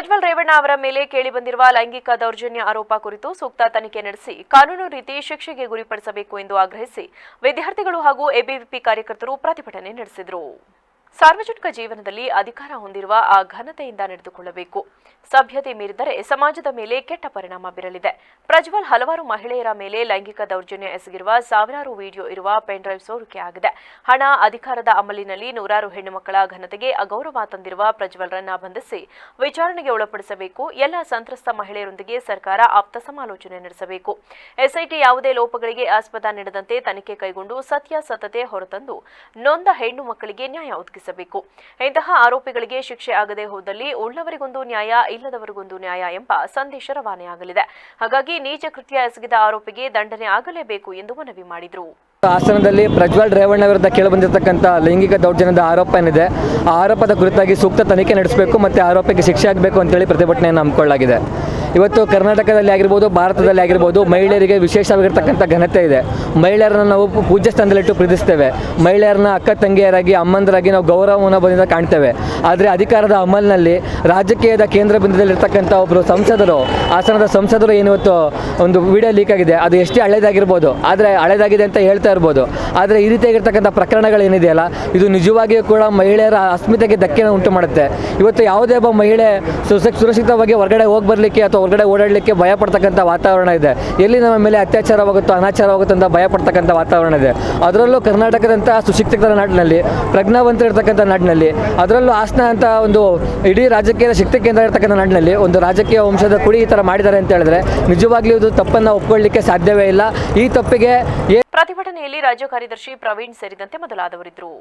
ಪ್ರಜ್ವಲ್ ರೇವಣ್ಣ ಅವರ ಮೇಲೆ ಕೇಳಿಬಂದಿರುವ ಲೈಂಗಿಕ ದೌರ್ಜನ್ಯ ಆರೋಪ ಕುರಿತು ಸೂಕ್ತ ತನಿಖೆ ನಡೆಸಿ ಕಾನೂನು ರೀತಿ ಶಿಕ್ಷೆಗೆ ಗುರಿಪಡಿಸಬೇಕು ಎಂದು ಆಗ್ರಹಿಸಿ ವಿದ್ಯಾರ್ಥಿಗಳು ಹಾಗೂ ಎಬಿವಿಪಿ ಕಾರ್ಯಕರ್ತರು ಪ್ರತಿಭಟನೆ ನಡೆಸಿದರು. ಸಾರ್ವಜನಿಕ ಜೀವನದಲ್ಲಿ ಅಧಿಕಾರ ಹೊಂದಿರುವ ಆ ಘನತೆಯಿಂದ ನಡೆದುಕೊಳ್ಳಬೇಕು. ಸಭ್ಯತೆ ಮೀರಿದರೆ ಸಮಾಜದ ಮೇಲೆ ಕೆಟ್ಟ ಪರಿಣಾಮ ಬೀರಲಿದೆ. ಪ್ರಜ್ವಲ್ ಹಲವಾರು ಮಹಿಳೆಯರ ಮೇಲೆ ಲೈಂಗಿಕ ದೌರ್ಜನ್ಯ ಎಸಗಿರುವ ಸಾವಿರಾರು ವಿಡಿಯೋ ಇರುವ ಪೆನ್ಡ್ರೈವ್ ಸೋರಿಕೆ ಆಗಿದೆ. ಹಣ ಅಧಿಕಾರದ ಅಮಲಿನಲ್ಲಿ ನೂರಾರು ಹೆಣ್ಣುಮಕ್ಕಳ ಘನತೆಗೆ ಅಗೌರವ ತಂದಿರುವ ಪ್ರಜ್ವಲ್ರನ್ನ ಬಂಧಿಸಿ ವಿಚಾರಣೆಗೆ ಒಳಪಡಿಸಬೇಕು. ಎಲ್ಲ ಸಂತ್ರಸ್ತ ಮಹಿಳೆಯರೊಂದಿಗೆ ಸರ್ಕಾರ ಆಪ್ತ ಸಮಾಲೋಚನೆ ನಡೆಸಬೇಕು. ಎಸ್ಐಟಿ ಯಾವುದೇ ಲೋಪಗಳಿಗೆ ಆಸ್ಪದ ನೀಡದಂತೆ ತನಿಖೆ ಕೈಗೊಂಡು ಸತ್ಯಾಸತ್ಯತೆ ಹೊರತಂದು ನೊಂದ ಹೆಣ್ಣು ಮಕ್ಕಳಿಗೆ ನ್ಯಾಯ ಒದಗಿಸಬೇಕು ಇಂತಹ ಆರೋಪಿಗಳಿಗೆ ಶಿಕ್ಷೆ ಆಗದೆ ಹೋದಲ್ಲಿ ಉಳ್ಳವರಿಗೊಂದು ನ್ಯಾಯ, ಇಲ್ಲದವರಿಗೊಂದು ನ್ಯಾಯ ಎಂಬ ಸಂದೇಶ ರವಾನೆಯಾಗಲಿದೆ. ಹಾಗಾಗಿ ನೀಚ ಕೃತ್ಯ ಎಸಗಿದ ಆರೋಪಿಗೆ ದಂಡನೆ ಆಗಲೇಬೇಕು ಎಂದು ಮನವಿ ಮಾಡಿದರು. ಹಾಸನದಲ್ಲಿ ಪ್ರಜ್ವಲ್ ರೇವಣ್ಣ ವಿರುದ್ಧ ಕೇಳಿಬಂದಿರತಕ್ಕಂಥ ಲೈಂಗಿಕ ದೌರ್ಜನ್ಯದ ಆರೋಪ ಏನಿದೆ, ಆ ಆರೋಪದ ಕುರಿತಾಗಿ ಸೂಕ್ತ ತನಿಖೆ ನಡೆಸಬೇಕು, ಮತ್ತು ಆರೋಪಿಗೆ ಶಿಕ್ಷೆ ಆಗಬೇಕು ಅಂತೇಳಿ ಪ್ರತಿಭಟನೆಯನ್ನು ಹಮ್ಮಿಕೊಳ್ಳಲಾಗಿದೆ. ಇವತ್ತು ಕರ್ನಾಟಕದಲ್ಲಿ ಆಗಿರ್ಬೋದು, ಭಾರತದಲ್ಲಿ ಆಗಿರ್ಬೋದು, ಮಹಿಳೆಯರಿಗೆ ವಿಶೇಷವಾಗಿರ್ತಕ್ಕಂಥ ಘನತೆ ಇದೆ. ಮಹಿಳೆಯರನ್ನ ನಾವು ಪೂಜ್ಯ ಸ್ಥಾನದಲ್ಲಿಟ್ಟು ಪ್ರೀತಿಸ್ತೇವೆ. ಮಹಿಳೆಯರನ್ನ ಅಕ್ಕ ತಂಗಿಯರಾಗಿ, ಅಮ್ಮಂದರಾಗಿ ನಾವು ಗೌರವವನ್ನು ಬಂದಿಂದ ಕಾಣ್ತೇವೆ. ಆದರೆ ಅಧಿಕಾರದ ಅಮಲ್ನಲ್ಲಿ ರಾಜಕೀಯದ ಕೇಂದ್ರ ಬಿಂದುದಲ್ಲಿರ್ತಕ್ಕಂಥ ಒಬ್ಬರು ಸಂಸದರು, ಹಾಸನದ ಸಂಸದರು ಏನಿವತ್ತು ಒಂದು ವಿಡಿಯೋ ಲೀಕ್ ಆಗಿದೆ. ಅದು ಎಷ್ಟೇ ಹಳೇದಾಗಿರ್ಬೋದು. ಆದರೆ ಹಳೇದಾಗಿದೆ ಅಂತ ಹೇಳ್ತಾ ಇರ್ಬೋದು. ಆದರೆ ಈ ರೀತಿಯಾಗಿರ್ತಕ್ಕಂಥ ಪ್ರಕರಣಗಳೇನಿದೆಯಲ್ಲ, ಇದು ನಿಜವಾಗಿಯೂ ಕೂಡ ಮಹಿಳೆಯರ ಅಸ್ಮಿತೆಗೆ ಧಕ್ಕೆಯನ್ನು ಉಂಟು ಮಾಡುತ್ತೆ. ಇವತ್ತು ಯಾವುದೇ ಒಬ್ಬ ಮಹಿಳೆ ಸುರಕ್ಷ ಸುರಕ್ಷಿತವಾಗಿ ಹೊರಗಡೆ ಹೋಗಿ ಬರಲಿಕ್ಕೆ ಅಥವಾ ಹೊರಗಡೆ ಓಡಾಡಲಿಕ್ಕೆ ಭಯ ಪಡ್ತಕ್ಕಂಥ ವಾತಾವರಣ ಇದೆ. ಎಲ್ಲಿ ನಮ್ಮ ಮೇಲೆ ಅತ್ಯಾಚಾರವಾಗುತ್ತೋ ಅನಾಚಾರವಾಗುತ್ತೋ ಅಂತ ಭಯ ಪಡ್ತಕ್ಕಂಥ ವಾತಾವರಣ ಇದೆ. ಅದರಲ್ಲೂ ಕರ್ನಾಟಕದಂಥ ಸುಶಿಕ್ಷಿತರ ನಾಡಿನಲ್ಲಿ ಪ್ರಜ್ಞಾವಂತರಿರ್ತಕ್ಕಂಥ ನಾಡಿನಲ್ಲಿ, ಅದರಲ್ಲೂ ಹಾಸನ ಅಂತ ಒಂದು ಇಡೀ ರಾಜಕೀಯದ ಶಕ್ತಿ ಕೇಂದ್ರ ಇರ್ತಕ್ಕಂಥ ನಾಡಿನಲ್ಲಿ ಒಂದು ರಾಜಕೀಯ ವಂಶದ ಕುಡಿ ಈ ಥರ ಮಾಡಿದ್ದಾರೆ ಅಂತ ಹೇಳಿದ್ರೆ ನಿಜವಾಗ್ಲೂ ಇದು ತಪ್ಪನ್ನು ಒಪ್ಕೊಳ್ಳಿಕ್ಕೆ ಸಾಧ್ಯವೇ ಇಲ್ಲ. ಈ ತಪ್ಪಿಗೆ ಪ್ರತಿಭಟನೆಯಲ್ಲಿ ರಾಜ್ಯ ಕಾರ್ಯದರ್ಶಿ ಪ್ರವೀಣ್ ಸೇರಿದಂತೆ ಮೊದಲಾದವರಿದ್ದರು.